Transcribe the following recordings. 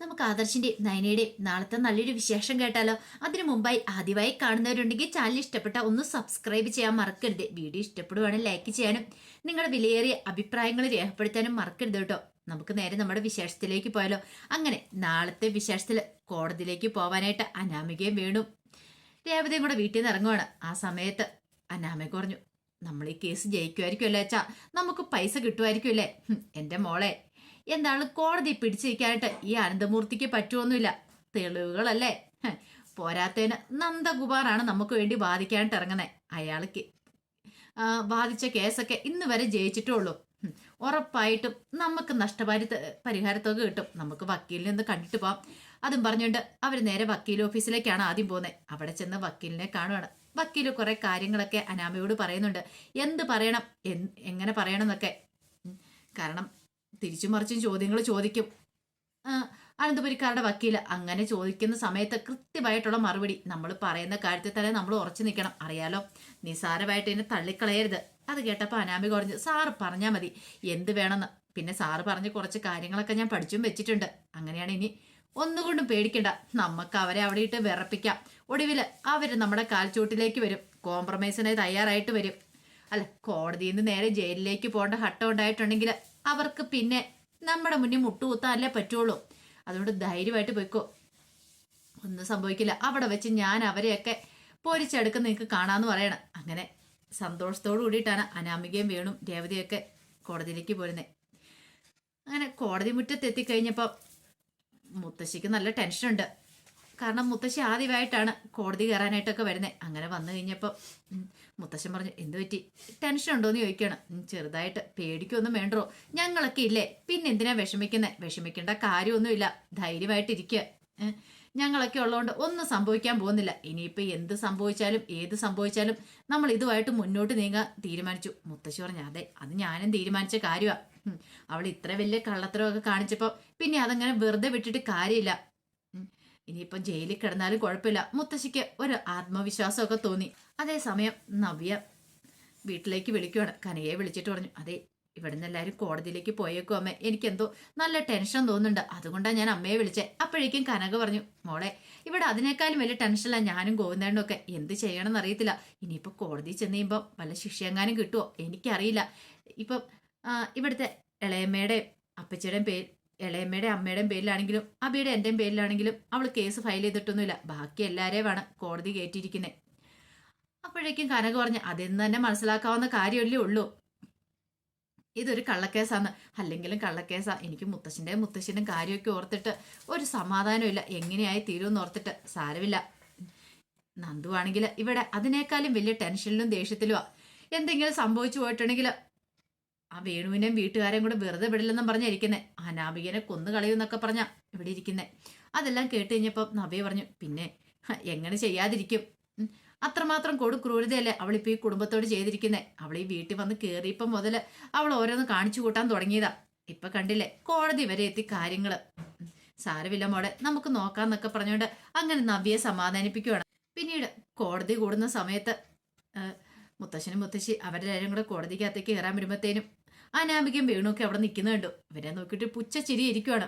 നമുക്ക് ആദർശിന്റെയും നയനയുടെയും നാളത്തെ നല്ലൊരു വിശേഷം കേട്ടാലോ? അതിനു മുമ്പായി ആദ്യമായി കാണുന്നവരുണ്ടെങ്കിൽ ചാനൽ ഇഷ്ടപ്പെട്ട ഒന്ന് സബ്സ്ക്രൈബ് ചെയ്യാൻ മറക്കരുത്. വീഡിയോ ഇഷ്ടപ്പെടുവാണെങ്കിൽ ലൈക്ക് ചെയ്യാനും നിങ്ങളുടെ വിലയേറിയ അഭിപ്രായങ്ങൾ രേഖപ്പെടുത്താനും മറക്കരുത് കേട്ടോ. നമുക്ക് നേരെ നമ്മുടെ വിശേഷത്തിലേക്ക് പോയാലോ? അങ്ങനെ നാളത്തെ വിശേഷത്തിൽ കോടതിയിലേക്ക് പോവാനായിട്ട് അനാമികയും വീണു. രേവതയും കൂടെ വീട്ടിൽ നിന്ന് ഇറങ്ങുവാണ്. ആ സമയത്ത് അനാമിക പറഞ്ഞു നമ്മൾ ഈ കേസ് ജയിക്കുമായിരിക്കുമല്ലേ അച്ഛാ? നമുക്ക് പൈസ കിട്ടുമായിരിക്കുമല്ലേ എന്റെ മോളെ എന്താണ് കോടതി പിടിച്ചിരിക്കാനായിട്ട് ഈ അനന്തമൂർത്തിക്ക് പറ്റുമൊന്നുമില്ല തെളിവുകളല്ലേ? പോരാത്തേന് നന്ദകുമാറാണ് നമുക്ക് വേണ്ടി വാദിക്കാനായിട്ട് ഇറങ്ങുന്നത് അയാൾക്ക് ബാധിച്ച കേസൊക്കെ ഇന്ന് വരെ ജയിച്ചിട്ടേ ഉള്ളൂ ഉറപ്പായിട്ടും നമുക്ക് നഷ്ടപരി പരിഹാരത്തുക കിട്ടും. നമുക്ക് വക്കീലിനെ ഒന്ന് കണ്ടിട്ട് പോവാം. അതും പറഞ്ഞുകൊണ്ട് അവർ നേരെ വക്കീൽ ഓഫീസിലേക്കാണ് ആദ്യം പോകുന്നത് അവിടെ ചെന്ന് വക്കീലിനെ കാണുവാണ്. വക്കീൽ കുറെ കാര്യങ്ങളൊക്കെ അനാമയോട് പറയുന്നുണ്ട്. എന്ത് പറയണം? എങ്ങനെ പറയണം എന്നൊക്കെ. കാരണം തിരിച്ചും മറിച്ചും ചോദ്യങ്ങൾ ചോദിക്കും. അനന്തപുരിക്കാരുടെ വക്കീൽ അങ്ങനെ ചോദിക്കുന്ന സമയത്ത് കൃത്യമായിട്ടുള്ള മറുപടി നമ്മൾ പറയുന്ന കാര്യത്തിൽ തന്നെ നമ്മൾ ഉറച്ചു നിൽക്കണം. അറിയാലോ? നിസാരമായിട്ട് എന്നെ തള്ളിക്കളയരുത്. അത് കേട്ടപ്പോൾ അനാമി കുറഞ്ഞ് സാറ് പറഞ്ഞാൽ മതി. എന്ത് വേണമെന്ന്? പിന്നെ സാറ് പറഞ്ഞ് കുറച്ച് കാര്യങ്ങളൊക്കെ ഞാൻ പഠിച്ചും വെച്ചിട്ടുണ്ട്. അങ്ങനെയാണ് ഇനി. ഒന്നുകൊണ്ടും പേടിക്കണ്ട. നമുക്ക് അവരെ അവിടെ ഇട്ട് വിറപ്പിക്കാം. ഒടുവിൽ അവർ നമ്മുടെ കാൽച്ചൂട്ടിലേക്ക് വരും. കോംപ്രമൈസിനായി തയ്യാറായിട്ട് വരും. അല്ല കോടതിയിൽ നിന്ന് നേരെ ജയിലിലേക്ക് പോകേണ്ട ഹട്ടം ഉണ്ടായിട്ടുണ്ടെങ്കിൽ അവർക്ക് പിന്നെ നമ്മുടെ മുന്നിൽ മുട്ടുകുത്താനല്ലേ പറ്റുള്ളൂ. അതുകൊണ്ട് ധൈര്യമായിട്ട് പോയിക്കോ. ഒന്നും സംഭവിക്കില്ല. അവിടെ വെച്ച് ഞാൻ അവരെയൊക്കെ പൊരിച്ചെടുക്കുന്ന നിങ്ങൾക്ക് കാണാമെന്ന് പറയണം. അങ്ങനെ സന്തോഷത്തോടു കൂടിയിട്ടാണ് അനാമികയും വേണു രേവതിയൊക്കെ കോടതിയിലേക്ക് പോരുന്നത് അങ്ങനെ കോടതി മുറ്റത്ത് എത്തിക്കഴിഞ്ഞപ്പോൾ മുത്തശ്ശിക്ക് നല്ല ടെൻഷനുണ്ട്. കാരണം മുത്തശ്ശി ആദ്യമായിട്ടാണ് കോടതി കയറാനായിട്ടൊക്കെ വരുന്നത് അങ്ങനെ വന്നു കഴിഞ്ഞപ്പോൾ മുത്തശ്ശൻ പറഞ്ഞു എന്തു പറ്റി? ടെൻഷൻ ഉണ്ടോയെന്ന് ചോദിക്കുകയാണ്. "ഉം, ചെറുതായിട്ട് പേടിക്കൊന്നും വേണ്ടോ ഞങ്ങളൊക്കെ ഇല്ലേ? പിന്നെ എന്തിനാ വിഷമിക്കുന്നത് വിഷമിക്കേണ്ട കാര്യമൊന്നുമില്ല. ധൈര്യമായിട്ടിരിക്കുക. ഞങ്ങളൊക്കെ ഉള്ളതുകൊണ്ട് ഒന്നും സംഭവിക്കാൻ പോകുന്നില്ല. ഇനിയിപ്പോൾ എന്ത് സംഭവിച്ചാലും ഏത് സംഭവിച്ചാലും നമ്മൾ ഇതുമായിട്ട് മുന്നോട്ട് നീങ്ങാൻ തീരുമാനിച്ചു. മുത്തശ്ശി പറഞ്ഞു അതെ അത് ഞാനും തീരുമാനിച്ച കാര്യമാണ് അവൾ ഇത്ര വലിയ കള്ളത്തരമൊക്കെ കാണിച്ചപ്പോൾ പിന്നെ അതങ്ങനെ വെറുതെ വിട്ടിട്ട് കാര്യമില്ല. ഇനിയിപ്പം ജയിലിൽ കിടന്നാലും കുഴപ്പമില്ല. മുത്തശ്ശിക്ക് ഒരു ആത്മവിശ്വാസമൊക്കെ തോന്നി. അതേസമയം നവ്യ വീട്ടിലേക്ക് വിളിക്കുവാണ്. കനയെ വിളിച്ചിട്ട് പറഞ്ഞു അതെ ഇവിടുന്ന് എല്ലാവരും കോടതിയിലേക്ക് പോയേക്കും അമ്മേ. എനിക്കെന്തോ നല്ല ടെൻഷൻ തോന്നുന്നുണ്ട്. അതുകൊണ്ടാണ് ഞാൻ അമ്മയെ വിളിച്ചേ. അപ്പോഴേക്കും കനക പറഞ്ഞു മോളെ ഇവിടെ അതിനേക്കാളും വലിയ ടെൻഷനില്ല ഞാനും ഗോവിന്ദനും ഒക്കെ. എന്ത് ചെയ്യണമെന്ന് അറിയത്തില്ല ഇനിയിപ്പോൾ കോടതി ചെന്ന് കഴിയുമ്പോൾ വല്ല ശിക്ഷയെങ്ങാനും കിട്ടുമോ എനിക്കറിയില്ല. ഇപ്പം ഇവിടുത്തെ ഇളയമ്മയുടെയും അപ്പച്ചിയുടെയും പേര് ഇളയമ്മയുടെ അമ്മയുടെയും പേരിലാണെങ്കിലും അബിയുടെ എന്റെയും പേരിലാണെങ്കിലും അവൾ കേസ് ഫയൽ ചെയ്തിട്ടൊന്നുമില്ല. ബാക്കി എല്ലാവരെയും വേണം കോടതി കയറ്റിയിരിക്കുന്നത് അപ്പോഴേക്കും കനക പറഞ്ഞു അതെന്ന് തന്നെ മനസ്സിലാക്കാവുന്ന കാര്യമല്ലേ ഉള്ളൂ. ഇതൊരു കള്ളക്കേസാണ് അല്ലെങ്കിലും കള്ളക്കേസാ. എനിക്ക് മുത്തശ്ശന്റെ മുത്തശ്ശനും കാര്യമൊക്കെ ഓർത്തിട്ട് ഒരു സമാധാനമില്ല എങ്ങനെയായി തീരുമെന്ന് ഓർത്തിട്ട് സാരമില്ല. നന്ദു ആണെങ്കിൽ ഇവിടെ അതിനേക്കാളും വലിയ ടെൻഷനിലും ദേഷ്യത്തിലുമാണ് എന്തെങ്കിലും സംഭവിച്ചു പോയിട്ടുണ്ടെങ്കിൽ ആ വേണുവിനെയും വീട്ടുകാരെയും കൂടെ വെറുതെ വിടില്ലെന്നും പറഞ്ഞിരിക്കുന്നെ അനാമികനെ കൊന്നു കളയുമെന്നൊക്കെ പറഞ്ഞാ ഇവിടെ ഇരിക്കുന്നെ. അതെല്ലാം കേട്ട് കഴിഞ്ഞപ്പോൾ നവ്യ പറഞ്ഞു പിന്നെ എങ്ങനെ ചെയ്യാതിരിക്കും? അത്രമാത്രം കൊടു ക്രൂരതയല്ലേ അവളിപ്പോൾ ഈ കുടുംബത്തോട് ചെയ്തിരിക്കുന്നെ. അവൾ ഈ വീട്ടിൽ വന്ന് കയറിയപ്പം മുതൽ അവൾ ഓരോന്ന് കാണിച്ചു കൂട്ടാൻ തുടങ്ങിയതാ. ഇപ്പൊ കണ്ടില്ലേ കോടതി വരെ എത്തി കാര്യങ്ങൾ. സാരമില്ല മോളെ നമുക്ക് നോക്കാന്നൊക്കെ പറഞ്ഞുകൊണ്ട് അങ്ങനെ നവ്യയെ സമാധാനിപ്പിക്കുവാണ്. പിന്നീട് കോടതി കൂടുന്ന സമയത്ത് മുത്തശ്ശനും മുത്തശ്ശി അവരെല്ലാവരും കൂടെ കോടതിക്കകത്തേക്ക് കയറാൻ വരുമ്പോഴത്തേനും അനാമികയും വേണുമൊക്കെ അവിടെ നിൽക്കുന്ന കണ്ടു. ഇവരെ നോക്കിയിട്ട് പുച്ച ചിരി ഇരിക്കുവാണ്.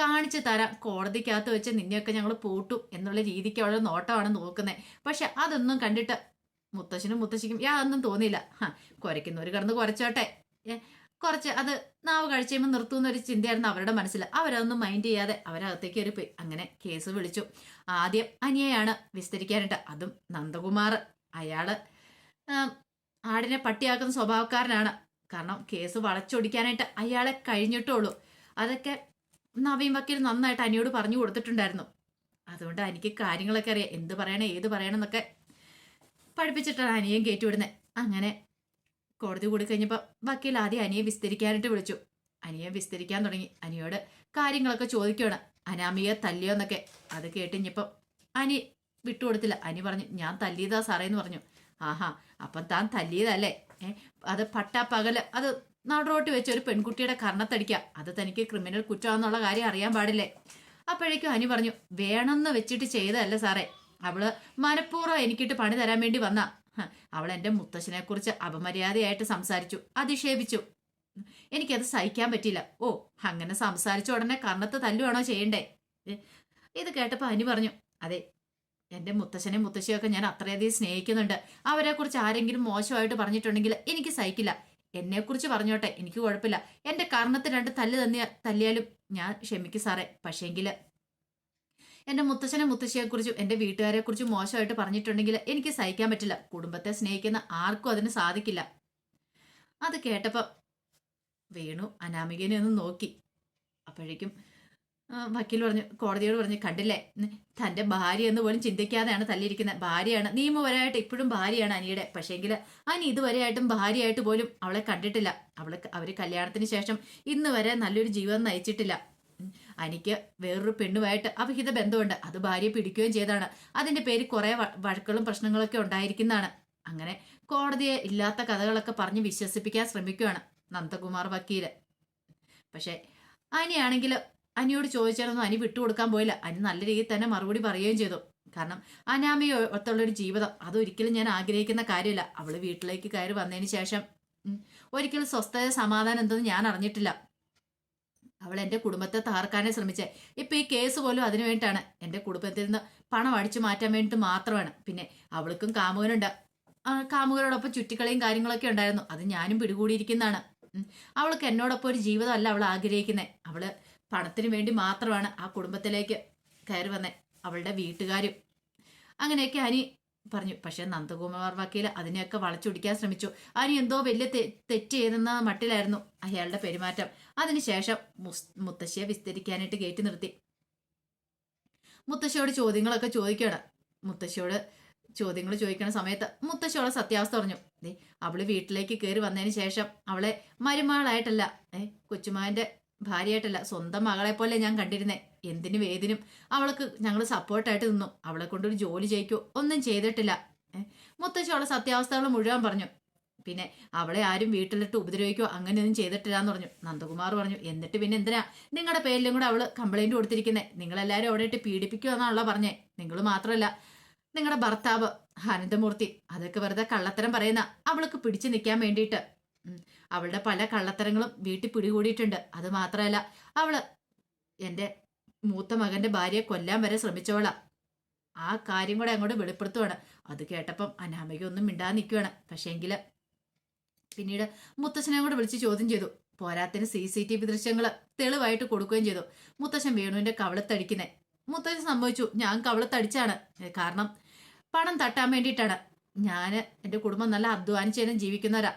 കാണിച്ചു തരാം. കോടതിക്കകത്ത് വെച്ച് നിന്നെയൊക്കെ ഞങ്ങൾ പൂട്ടും എന്നുള്ള രീതിക്ക് അവളെ നോട്ടമാണ് നോക്കുന്നത്. പക്ഷെ അതൊന്നും കണ്ടിട്ട് മുത്തശ്ശനും മുത്തശ്ശിക്കും യാതൊന്നും തോന്നിയില്ല. ഹാ കുരയ്ക്കുന്നവർ കിടന്ന് കുറച്ചോട്ടെ കുറച്ച് അത് നാവ് കഴിച്ചുമ്പോൾ നിർത്തുന്ന ഒരു ചിന്തയായിരുന്നു അവരുടെ മനസ്സിൽ അവരതൊന്നും മൈൻഡ് ചെയ്യാതെ അവരകത്തേക്ക് കയറി പോയി അങ്ങനെ കേസ് വിളിച്ചു. ആദ്യം അനിയയാണ് വിസ്തരിക്കാനായിട്ട്. അതും നന്ദകുമാർ. അയാൾ ആടിനെ പട്ടിയാക്കുന്ന സ്വഭാവക്കാരനാണ്. കാരണം കേസ് വളച്ചൊടിക്കാനായിട്ട് അയാളെ കഴിഞ്ഞിട്ടുള്ളൂ അതൊക്കെ നവീൻ വക്കീൽ നന്നായിട്ട് അനിയോട് പറഞ്ഞു കൊടുത്തിട്ടുണ്ടായിരുന്നു. അതുകൊണ്ട് എനിക്ക് കാര്യങ്ങളൊക്കെ അറിയാം. എന്ത് പറയണം ഏത് പറയണം എന്നൊക്കെ പഠിപ്പിച്ചിട്ടാണ് അനിയൻ കയറ്റിവിടുന്നത് അങ്ങനെ കോടതി കൂടി കഴിഞ്ഞപ്പോൾ വക്കീൽ ആദ്യം അനിയെ വിസ്തരിക്കാനായിട്ട് വിളിച്ചു. അനിയെ വിസ്തരിക്കാൻ തുടങ്ങി. അനിയോട് കാര്യങ്ങളൊക്കെ ചോദിക്കുകയാണ് അനാമിയെ തല്ലിയോ എന്നൊക്കെ. അത് കേട്ടിഞ്ഞപ്പം അനി വിട്ടുകൊടുത്തില്ല. അനി പറഞ്ഞു ഞാൻ തല്ലിയതാ സാറേ എന്ന് പറഞ്ഞു. ആഹാ അപ്പം താൻ തല്ലിയതല്ലേ? അത് പട്ടാപ്പകൽ അത് നടുറോട്ട് വെച്ച് ഒരു പെൺകുട്ടിയുടെ കർണത്തടിക്കുക അത് തനിക്ക് ക്രിമിനൽ കുറ്റമാണെന്നുള്ള കാര്യം അറിയാൻ പാടില്ലേ? അപ്പോഴേക്കും അനി പറഞ്ഞു വേണമെന്ന് വെച്ചിട്ട് ചെയ്തതല്ല സാറേ. അവൾ മനഃപൂർവം എനിക്കിട്ട് പണി തരാൻ വേണ്ടി വന്ന. അവൾ എന്റെ മുത്തശ്ശനെ കുറിച്ച് അപമര്യാദയായിട്ട് സംസാരിച്ചു അധിക്ഷേപിച്ചു. എനിക്കത് സഹിക്കാൻ പറ്റില്ല ഓ അങ്ങനെ സംസാരിച്ച ഉടനെ കർണത്ത് തല്ലുവാണോ ചെയ്യണ്ടേ? ഇത് കേട്ടപ്പോൾ അനി പറഞ്ഞു അതെ എന്റെ മുത്തശ്ശനെയും മുത്തശ്ശിയൊക്കെ ഞാൻ അത്രയധികം സ്നേഹിക്കുന്നുണ്ട്. അവരെക്കുറിച്ച് ആരെങ്കിലും മോശമായിട്ട് പറഞ്ഞിട്ടുണ്ടെങ്കിൽ എനിക്ക് സഹിക്കില്ല. എന്നെക്കുറിച്ച് പറഞ്ഞോട്ടെ എനിക്ക് കുഴപ്പമില്ല. എന്റെ കർണത്തിൽ രണ്ട് തല്ല് തന്നിയ തല്ലിയാലും ഞാൻ ക്ഷമിക്കും സാറേ. പക്ഷേങ്കിൽ എന്റെ മുത്തശ്ശനെ മുത്തശ്ശിയെക്കുറിച്ചും എന്റെ വീട്ടുകാരെക്കുറിച്ചും മോശമായിട്ട് പറഞ്ഞിട്ടുണ്ടെങ്കിൽ എനിക്ക് സഹിക്കാൻ പറ്റില്ല. കുടുംബത്തെ സ്നേഹിക്കുന്ന ആർക്കും അതിന് സാധിക്കില്ല. അത് കേട്ടപ്പം വേണു അനാമികനെ ഒന്ന് നോക്കി. അപ്പോഴേക്കും വക്കീൽ പറഞ്ഞു കോടതിയോട് പറഞ്ഞു കണ്ടില്ലേ? തന്റെ ഭാര്യ എന്ന് പോലും ചിന്തിക്കാതെയാണ് തല്ലിയിരിക്കുന്നത്. ഭാര്യയാണ്. നിയമപരമായിട്ട് ഇപ്പോഴും ഭാര്യയാണ് അനിയുടെ. പക്ഷേങ്കിൽ അനി ഇതുവരെയായിട്ടും ഭാര്യയായിട്ട് പോലും അവളെ കണ്ടിട്ടില്ല. അവളെ അവർ കല്യാണത്തിന് ശേഷം ഇന്ന് വരെ നല്ലൊരു ജീവിതം നയിച്ചിട്ടില്ല. അനിക്ക് വേറൊരു പെണ്ണുമായിട്ട് അവിഹിത ബന്ധമുണ്ട്. അത് ഭാര്യയെ പിടിക്കുകയും ചെയ്താണ് അതിന്റെ പേര് കുറെ വഴക്കുകളും പ്രശ്നങ്ങളൊക്കെ ഉണ്ടായിരിക്കുന്നതാണ്. അങ്ങനെ കോടതിയെ ഇല്ലാത്ത കഥകളൊക്കെ പറഞ്ഞ് വിശ്വസിപ്പിക്കാൻ ശ്രമിക്കുകയാണ് നന്ദകുമാർ വക്കീൽ. പക്ഷെ അനിയാണെങ്കിൽ അനിയോട് ചോദിച്ചാലൊന്നും അനി വിട്ടുകൊടുക്കാൻ പോയില്ല. അനി നല്ല രീതിയിൽ തന്നെ മറുപടി പറയുകയും ചെയ്തു. കാരണം അനാമയോ ഒത്തുള്ളൊരു ജീവിതം അതൊരിക്കലും ഞാൻ ആഗ്രഹിക്കുന്ന കാര്യമില്ല. അവൾ വീട്ടിലേക്ക് കയറി വന്നതിന് ശേഷം ഒരിക്കലും സ്വസ്ഥത സമാധാനം എന്തെന്ന് ഞാൻ അറിഞ്ഞിട്ടില്ല. അവൾ എന്റെ കുടുംബത്തെ തകർക്കാനേ ശ്രമിച്ചേ. ഇപ്പൊ ഈ കേസ് പോലും അതിനു വേണ്ടിയിട്ടാണ്. എന്റെ കുടുംബത്തിൽ നിന്ന് പണം അടിച്ചു മാറ്റാൻ വേണ്ടിയിട്ട് മാത്രമാണ്. പിന്നെ അവൾക്കും കാമുകനുണ്ട്. കാമുകരോടൊപ്പം ചുറ്റിക്കളിയും കാര്യങ്ങളൊക്കെ ഉണ്ടായിരുന്നു. അത് ഞാനും പിടികൂടിയിരിക്കുന്നതാണ്. അവൾക്ക് എന്നോടൊപ്പം ഒരു ജീവിതമല്ല അവൾ ആഗ്രഹിക്കുന്നത് അവൾ പണത്തിന് വേണ്ടി മാത്രമാണ് ആ കുടുംബത്തിലേക്ക് കയറി വന്നെ. അവളുടെ വീട്ടുകാരും. അങ്ങനെയൊക്കെ അനി പറഞ്ഞു. പക്ഷെ നന്ദകുമാർ വക്കീൽ അതിനെയൊക്കെ വളച്ചൊടിക്കാൻ ശ്രമിച്ചു. അനി എന്തോ വലിയ തെറ്റ് ചെയ്തെന്ന മട്ടിലായിരുന്നു അയാളുടെ പെരുമാറ്റം. അതിനുശേഷം മുത്തശ്ശിയെ വിസ്തരിക്കാനായിട്ട് കയറ്റി നിർത്തി. മുത്തശ്ശിയോട് ചോദ്യങ്ങളൊക്കെ ചോദിക്കുകയാണ്. മുത്തശ്ശിയോട് ചോദ്യങ്ങൾ ചോദിക്കണ സമയത്ത് മുത്തശ്ശിയോടെ സത്യാവസ്ഥ പറഞ്ഞു. അവൾ വീട്ടിലേക്ക് കയറി വന്നതിന് ശേഷം അവളെ മരുമകളായിട്ടല്ല ഏഹ് കൊച്ചുമാന്റെ ഭാര്യയായിട്ടല്ല സ്വന്തം മകളെ പോലെ ഞാൻ കണ്ടിരുന്നേ. എന്തിനും ഏതിനും അവൾക്ക് ഞങ്ങൾ സപ്പോർട്ടായിട്ട് നിന്നു. അവളെ കൊണ്ടൊരു ജോലി ചെയ്യിക്കോ. ഒന്നും ചെയ്തിട്ടില്ല. മുത്തശ്ശി അവളെ സത്യാവസ്ഥകൾ മുഴുവൻ പറഞ്ഞു. പിന്നെ അവളെ ആരും വീട്ടിലിട്ട് ഉപദ്രവിക്കോ അങ്ങനെയൊന്നും ചെയ്തിട്ടില്ല എന്ന് പറഞ്ഞു. നന്ദകുമാർ പറഞ്ഞു എന്നിട്ട് പിന്നെ എന്തിനാ? നിങ്ങളുടെ പേരിലും കൂടെ അവൾ കംപ്ലൈന്റ് കൊടുത്തിരിക്കുന്നത് നിങ്ങളെല്ലാവരും അവിടെ ഇട്ട് പീഡിപ്പിക്കുക എന്നാണല്ലോ പറഞ്ഞേ. നിങ്ങൾ മാത്രമല്ല നിങ്ങളുടെ ഭർത്താവ് അനന്തമൂർത്തി. അതൊക്കെ വെറുതെ കള്ളത്തരം പറയുന്ന. അവൾക്ക് പിടിച്ചു നിൽക്കാൻ വേണ്ടിയിട്ട്. അവളുടെ പല കള്ളത്തരങ്ങളും വീട്ടിൽ പിടികൂടിയിട്ടുണ്ട്. അത് മാത്രമല്ല അവൾ എന്റെ മൂത്ത മകന്റെ ഭാര്യയെ കൊല്ലാൻ വരെ ശ്രമിച്ചവളാ. ആ കാര്യം കൂടെ അങ്ങോട്ട് വെളിപ്പെടുത്തുവാണ്. അത് കേട്ടപ്പം അനാമയ്ക്ക് ഒന്നും മിണ്ടാതെ നിൽക്കുവാണ് പക്ഷേങ്കിൽ പിന്നീട് മുത്തശ്ശനെ കൂടെ വിളിച്ച് ചോദ്യം ചെയ്തു. പോരാത്തിന് സി സി ടി വി ദൃശ്യങ്ങൾ തെളിവായിട്ട് കൊടുക്കുകയും ചെയ്തു. മുത്തശ്ശൻ വേണുവിന്റെ കവളത്തടിക്കുന്നത് മുത്തച്ഛൻ സംഭവിച്ചു ഞാൻ കവളത്തടിച്ചാണ്. കാരണം പണം തട്ടാൻ വേണ്ടിയിട്ടാണ്. ഞാൻ എന്റെ കുടുംബം നല്ല അധ്വാനിച്ചേനും ജീവിക്കുന്നവരാ.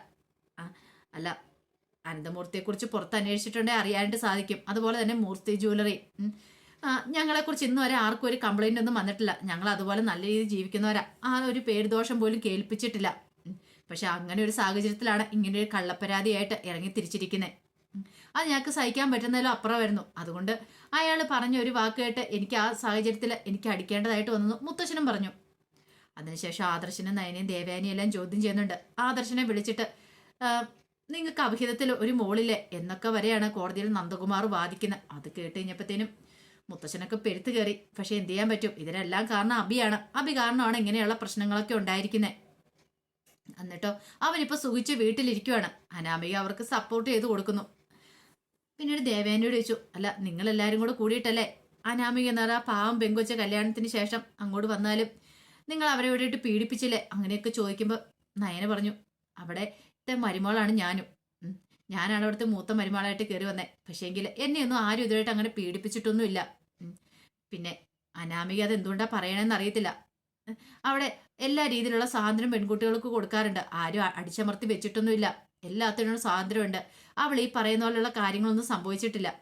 അല്ല അനന്തമൂർത്തിയെക്കുറിച്ച് പുറത്ത് അന്വേഷിച്ചിട്ടുണ്ടെങ്കിൽ അറിയാനായിട്ട് സാധിക്കും. അതുപോലെ തന്നെ മൂർത്തി ജ്വല്ലറി. ഞങ്ങളെക്കുറിച്ച് ഇന്ന് വരെ ആർക്കും ഒരു കംപ്ലൈന്റ് ഒന്നും വന്നിട്ടില്ല. ഞങ്ങൾ അതുപോലെ നല്ല രീതിയിൽ ജീവിക്കുന്നവരാ. ആ ഒരു പേരുദോഷം പോലും കേൾപ്പിച്ചിട്ടില്ല. പക്ഷെ അങ്ങനെ ഒരു സാഹചര്യത്തിലാണ് ഇങ്ങനെ ഒരു കള്ളപ്പരാതിയായിട്ട് ഇറങ്ങി തിരിച്ചിരിക്കുന്നത് അത് ഞങ്ങൾക്ക് സഹിക്കാൻ പറ്റുന്നതിലും അപ്പുറം വരുന്നു അതുകൊണ്ട് അയാൾ പറഞ്ഞ ഒരു വാക്ക് കേട്ട് എനിക്ക് ആ സാഹചര്യത്തിൽ എനിക്ക് അടിക്കേണ്ടതായിട്ട് വന്നു മുത്തശ്ശനും പറഞ്ഞു. അതിനുശേഷം ആദർശനും നയനയും ദേവയാനിയും എല്ലാം ചോദ്യം ചെയ്യുന്നുണ്ട്. ആദർശനെ വിളിച്ചിട്ട് "ആ, നിങ്ങൾക്ക് അഭിഹിതത്തിൽ ഒരു മോളില്ലേ എന്നൊക്കെ വരെയാണ് കോടതിയിൽ നന്ദകുമാർ വാദിക്കുന്നത്. അത് കേട്ട് കഴിഞ്ഞപ്പോഴത്തേനും മുത്തശ്ശനൊക്കെ പെരുത്ത് കയറി. പക്ഷെ എന്ത് ചെയ്യാൻ പറ്റും? ഇതിനെല്ലാം കാരണം അബിയാണ്. അബി കാരണമാണ് ഇങ്ങനെയുള്ള പ്രശ്നങ്ങളൊക്കെ ഉണ്ടായിരിക്കുന്നത് എന്നിട്ടോ അവനിപ്പോൾ സുഖിച്ച് വീട്ടിലിരിക്കുവാണ്. അനാമിക അവർക്ക് സപ്പോർട്ട് ചെയ്ത് കൊടുക്കുന്നു. പിന്നീട് ദേവേനയോട് ചോദിച്ചു അല്ല നിങ്ങളെല്ലാവരും കൂടെ കൂടിയിട്ടല്ലേ? അനാമിക എന്ന് പറഞ്ഞാൽ പാവം പെങ്കുച്ച കല്യാണത്തിന് ശേഷം അങ്ങോട്ട് വന്നാലും നിങ്ങൾ അവരെ ഇവിടെയിട്ട് പീഡിപ്പിച്ചില്ലേ? അങ്ങനെയൊക്കെ ചോദിക്കുമ്പോൾ നയന പറഞ്ഞു അവിടെ മരുമോളാണ് ഞാനും. ഞാനാണ് അവിടുത്തെ മൂത്ത മരുമോളായിട്ട് കയറി വന്നേ. പക്ഷേ പക്ഷേങ്കിൽ എന്നെയൊന്നും ആരും ഇതുമായിട്ട് അങ്ങനെ പീഡിപ്പിച്ചിട്ടൊന്നുമില്ല. പിന്നെ അനാമിക അത് എന്തുകൊണ്ടാ പറയണമെന്ന് അറിയത്തില്ല അവിടെ എല്ലാ രീതിയിലുള്ള സ്വാതന്ത്ര്യം പെൺകുട്ടികൾക്ക് കൊടുക്കാറുണ്ട്. ആരും അടിച്ചമർത്തി വെച്ചിട്ടൊന്നുമില്ല. എല്ലാത്തിനും സ്വാതന്ത്ര്യമുണ്ട്. അവൾ ഈ പറയുന്ന പോലെയുള്ള കാര്യങ്ങളൊന്നും സംഭവിച്ചിട്ടില്ല.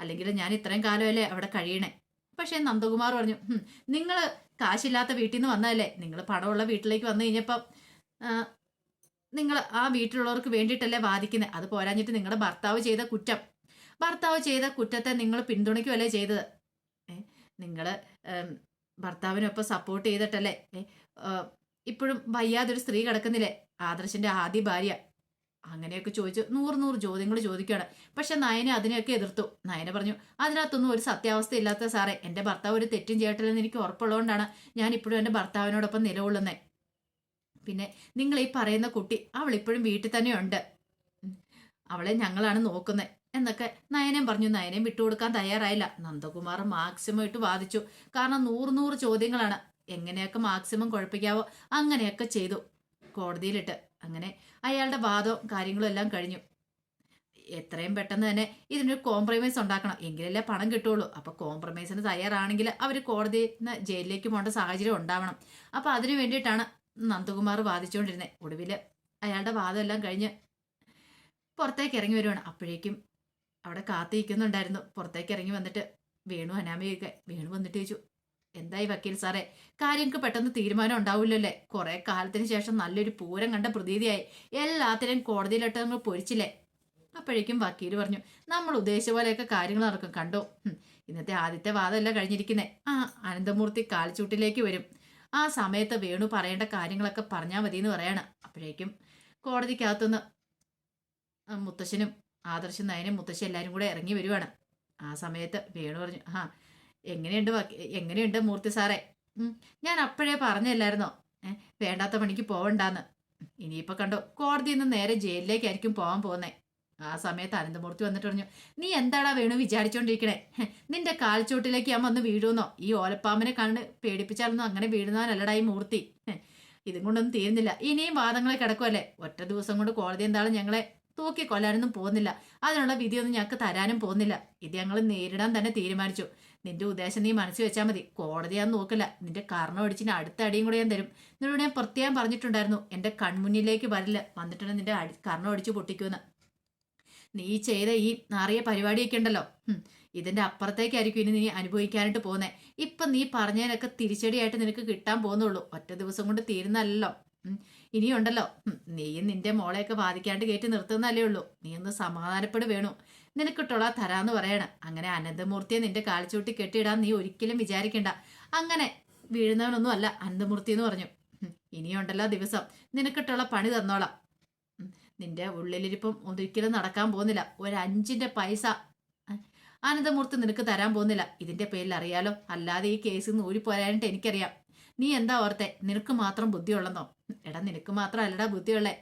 അല്ലെങ്കിൽ ഞാൻ ഇത്രയും കാലമല്ലേ അവിടെ കഴിയണേ? പക്ഷേ നന്ദകുമാർ പറഞ്ഞു നിങ്ങൾ കാശില്ലാത്ത വീട്ടിൽ നിന്ന് വന്നതല്ലേ? നിങ്ങൾ പണമുള്ള വീട്ടിലേക്ക് വന്നു കഴിഞ്ഞപ്പം നിങ്ങൾ ആ വീട്ടിലുള്ളവർക്ക് വേണ്ടിയിട്ടല്ലേ വാദിക്കുന്നത് അത് പോരാഞ്ഞിട്ട് നിങ്ങളുടെ ഭർത്താവ് ചെയ്ത കുറ്റം. ഭർത്താവ് ചെയ്ത കുറ്റത്തെ നിങ്ങൾ പിന്തുണയ്ക്കുമല്ലേ ചെയ്തത്? നിങ്ങൾ ഭർത്താവിനൊപ്പം സപ്പോർട്ട് ചെയ്തിട്ടല്ലേ? ഇപ്പോഴും വയ്യാതൊരു സ്ത്രീ കിടക്കുന്നില്ലേ? ആദർശന്റെ ആദ്യ ഭാര്യ. അങ്ങനെയൊക്കെ ചോദിച്ചു നൂറ് നൂറ് ചോദ്യങ്ങൾ ചോദിക്കുകയാണ് പക്ഷെ നയനെ അതിനെയൊക്കെ എതിർത്തു. നയന പറഞ്ഞു അതിനകത്തൊന്നും ഒരു സത്യാവസ്ഥ ഇല്ലാത്ത സാറേ. എന്റെ ഭർത്താവ് ഒരു തെറ്റും ചെയ്യട്ടില്ലെന്ന് എനിക്ക് ഉറപ്പുള്ളതുകൊണ്ടാണ് ഞാൻ ഇപ്പോഴും എന്റെ ഭർത്താവിനോടൊപ്പം നിലകൊള്ളുന്നത് പിന്നെ നിങ്ങൾ ഈ പറയുന്ന കുട്ടി അവൾ ഇപ്പോഴും വീട്ടിൽ തന്നെ ഉണ്ട് അവളെ ഞങ്ങളാണ് നോക്കുന്നത് എന്നൊക്കെ നയനം പറഞ്ഞു. നയനം വിട്ടുകൊടുക്കാൻ തയ്യാറായില്ല. നന്ദകുമാർ മാക്സിമം ഇട്ട് വാദിച്ചു. കാരണം നൂറ് നൂറ് ചോദ്യങ്ങളാണ്. എങ്ങനെയൊക്കെ മാക്സിമം കുഴപ്പിക്കാവോ അങ്ങനെയൊക്കെ ചെയ്തു. കോടതിയിലിട്ട്. അങ്ങനെ അയാളുടെ വാദവും കാര്യങ്ങളും എല്ലാം കഴിഞ്ഞു. എത്രയും പെട്ടെന്ന് തന്നെ ഇതിനൊരു കോംപ്രമൈസ് ഉണ്ടാക്കണം. എങ്കിലല്ലേ പണം കിട്ടുള്ളൂ. അപ്പൊ കോംപ്രമൈസിന് തയ്യാറാണെങ്കിൽ അവർ നിന്ന് ജയിലിലേക്ക് പോകേണ്ട സാഹചര്യം ഉണ്ടാവണം. അപ്പൊ അതിനു വേണ്ടിയിട്ടാണ് നന്ദകുമാർ വാദിച്ചുകൊണ്ടിരുന്നത് ഒടുവിൽ അയാളുടെ വാദമെല്ലാം കഴിഞ്ഞ് പുറത്തേക്ക് ഇറങ്ങി വരുവാണ്. അപ്പോഴേക്കും അവിടെ കാത്തിരിക്കുന്നുണ്ടായിരുന്നു. പുറത്തേക്ക് ഇറങ്ങി വന്നിട്ട് വേണു അനാമയൊക്കെ വേണു വന്നിട്ട് ചോദിച്ചു എന്തായി വക്കീൽ സാറേ? കാര്യങ്ങൾക്ക് പെട്ടെന്ന് തീരുമാനം ഉണ്ടാവില്ലല്ലേ? കുറെ കാലത്തിന് ശേഷം നല്ലൊരു പൂരം കണ്ട പ്രതീതിയായി. എല്ലാത്തിനും കോടതിയിലിട്ട് നമ്മൾ പൊരിച്ചില്ലേ? അപ്പോഴേക്കും വക്കീൽ പറഞ്ഞു നമ്മൾ ഉദ്ദേശിച്ച പോലെയൊക്കെ കാര്യങ്ങൾ നടക്കും. കണ്ടോ? ഇന്നത്തെ ആദ്യത്തെ വാദമല്ല കഴിഞ്ഞിരിക്കുന്നേ. ആ അനന്തമൂർത്തി കാൽച്ചൂട്ടിലേക്ക് വരും. ആ സമയത്ത് വേണു പറയേണ്ട കാര്യങ്ങളൊക്കെ പറഞ്ഞാൽ മതി എന്ന് പറയാണ്. അപ്പോഴേക്കും കോടതിക്കകത്തുനിന്ന് മുത്തശ്ശനും ആദർശം നയനും മുത്തശ്ശി എല്ലാവരും കൂടെ ഇറങ്ങി വരുവാണ്. ആ സമയത്ത് വേണു പറഞ്ഞു ആ എങ്ങനെയുണ്ട് എങ്ങനെയുണ്ട് മൂർത്തി സാറേ? ഞാൻ അപ്പോഴേ പറഞ്ഞല്ലായിരുന്നോ? വേണ്ടാത്ത പണിക്ക് പോവണ്ടാന്ന്. ഇനിയിപ്പോൾ കണ്ടോ കോടതിയിൽ നിന്ന് നേരെ ജയിലിലേക്കായിരിക്കും പോകാൻ പോകുന്നേ. ആ സമയത്ത് അനന്തമൂർത്തി വന്നിട്ട് പറഞ്ഞു നീ എന്താടാ വേണു വിചാരിച്ചോണ്ടിരിക്കണേ? നിന്റെ കാൽച്ചോട്ടിലേക്ക് ഞാൻ വന്ന് വീഴുന്നോ ഈ ഓലപ്പാമ്പിനെ കണ്ട് പേടിപ്പിച്ചാലൊന്നും അങ്ങനെ വീഴുന്നവനല്ലടാ ഈ മൂർത്തി. ഇതും കൊണ്ടൊന്നും തീരുന്നില്ല. ഇനിയും വാദങ്ങളെ കിടക്കുമല്ലേ ഒറ്റ ദിവസം കൊണ്ട് കോടതി എന്താളും ഞങ്ങളെ തൂക്കി കൊല്ലാനൊന്നും പോകുന്നില്ല. അതിനുള്ള വിധിയൊന്നും ഞങ്ങൾക്ക് തരാനും പോകുന്നില്ല. ഇത് ഞങ്ങൾ നേരിടാൻ തന്നെ തീരുമാനിച്ചു. നിന്റെ ഉദ്ദേശം നീ മനസ്സിൽ വെച്ചാൽ മതി. കോടതി ഞാൻ നോക്കില്ല. നിന്റെ കാരണം അടിച്ചിന് അടുത്ത അടിയും കൂടെ ഞാൻ തരും. നിന്നോട് ഞാൻ പ്രത്യേകം പറഞ്ഞിട്ടുണ്ടായിരുന്നു. എന്റെ കൺമുന്നിലേക്ക് വരില്ല. വന്നിട്ടുണ്ടെങ്കിൽ നിന്റെ കർണം അടിച്ചു പൊട്ടിക്കുമെന്ന് നീ ചെയ്ത ഈ നാറിയ പരിപാടിയൊക്കെ ഉണ്ടല്ലോ. ഇതിന്റെ അപ്പുറത്തേക്കായിരിക്കും ഇനി നീ അനുഭവിക്കാനായിട്ട് പോകുന്നേ. ഇപ്പൊ നീ പറഞ്ഞതിനൊക്കെ തിരിച്ചടിയായിട്ട് നിനക്ക് കിട്ടാൻ പോകുന്നുള്ളൂ. ഒറ്റ ദിവസം കൊണ്ട് തീരുന്നല്ലോ ഇനിയുണ്ടല്ലോ. നീയും നിന്റെ മോളെയൊക്കെ ബാധിക്കാണ്ട് കയറ്റി നിർത്തുന്നല്ലേ ഉള്ളൂ. നീ ഒന്ന് സമാധാനപ്പെട് വേണു. നിനക്കിട്ടുള്ള തരാന്ന് പറയണ. അങ്ങനെ അനന്തമൂർത്തിയെ നിന്റെ കാൽച്ചൂട്ടി കെട്ടിയിടാൻ നീ ഒരിക്കലും വിചാരിക്കണ്ട. അങ്ങനെ വീഴുന്നവനൊന്നും അല്ല അനന്തമൂർത്തി എന്ന് പറഞ്ഞു. ഇനിയുണ്ടല്ലോ ദിവസം. നിനക്കിട്ടുള്ള പണി തന്നോളാം. നിന്റെ ഉള്ളിലിരിപ്പം ഒരിക്കലും നടക്കാൻ പോകുന്നില്ല. ഒരു അഞ്ചിന്റെ പൈസ അനന്തമൂർത്തി നിനക്ക് തരാൻ പോകുന്നില്ല. ഇതിന്റെ പേരിൽ അറിയാലോ. അല്ലാതെ ഈ കേസിൽ നിന്ന് ഊരിപ്പോരാനായിട്ട് എനിക്കറിയാം. നീ എന്താ ഓർത്തെ? നിനക്ക് മാത്രം ബുദ്ധിയുള്ളെന്നോ? എടാ നിനക്ക് മാത്രം അല്ലടാ ബുദ്ധിയുള്ളേ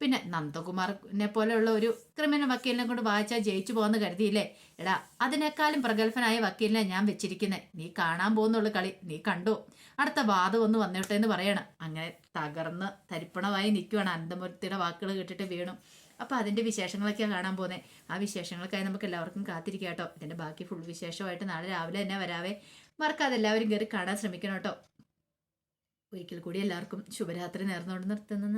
പിന്നെ നന്ദകുമാറിനെ പോലെയുള്ള ഒരു ക്രിമിനൽ വക്കീലിനെ കൊണ്ട് വായിച്ചാൽ ജയിച്ചു പോകുന്ന കരുതിയില്ലേ? എടാ അതിനേക്കാളും പ്രഗത്ഭനായ വക്കീലിനെ ഞാൻ വെച്ചിരിക്കുന്നേ. നീ കാണാൻ പോകുന്നുള്ള കളി. നീ കണ്ടു. അടുത്ത വാദം ഒന്ന് വന്നിട്ടെ എന്ന് പറയണം. അങ്ങനെ തകർന്ന് തരിപ്പണമായി നിൽക്കുവാണ് അനന്തമൂർത്തിയുടെ വാക്കുകൾ കേട്ടിട്ട് വീണു. അപ്പോൾ അതിന്റെ വിശേഷങ്ങളൊക്കെയാണ് കാണാൻ പോകുന്നത് ആ വിശേഷങ്ങൾക്കായി നമുക്ക് എല്ലാവർക്കും കാത്തിരിക്കാം കേട്ടോ. ഇതിന്റെ ബാക്കി ഫുൾ വിശേഷമായിട്ട് നാളെ രാവിലെ തന്നെ വരാവേ. മറക്കാതെ എല്ലാവരും കയറി കാണാൻ ശ്രമിക്കണം കേട്ടോ. ഒരിക്കൽ കൂടി എല്ലാവർക്കും ശുഭരാത്രി നേർന്നുകൊണ്ട് നിർത്തുന്നു.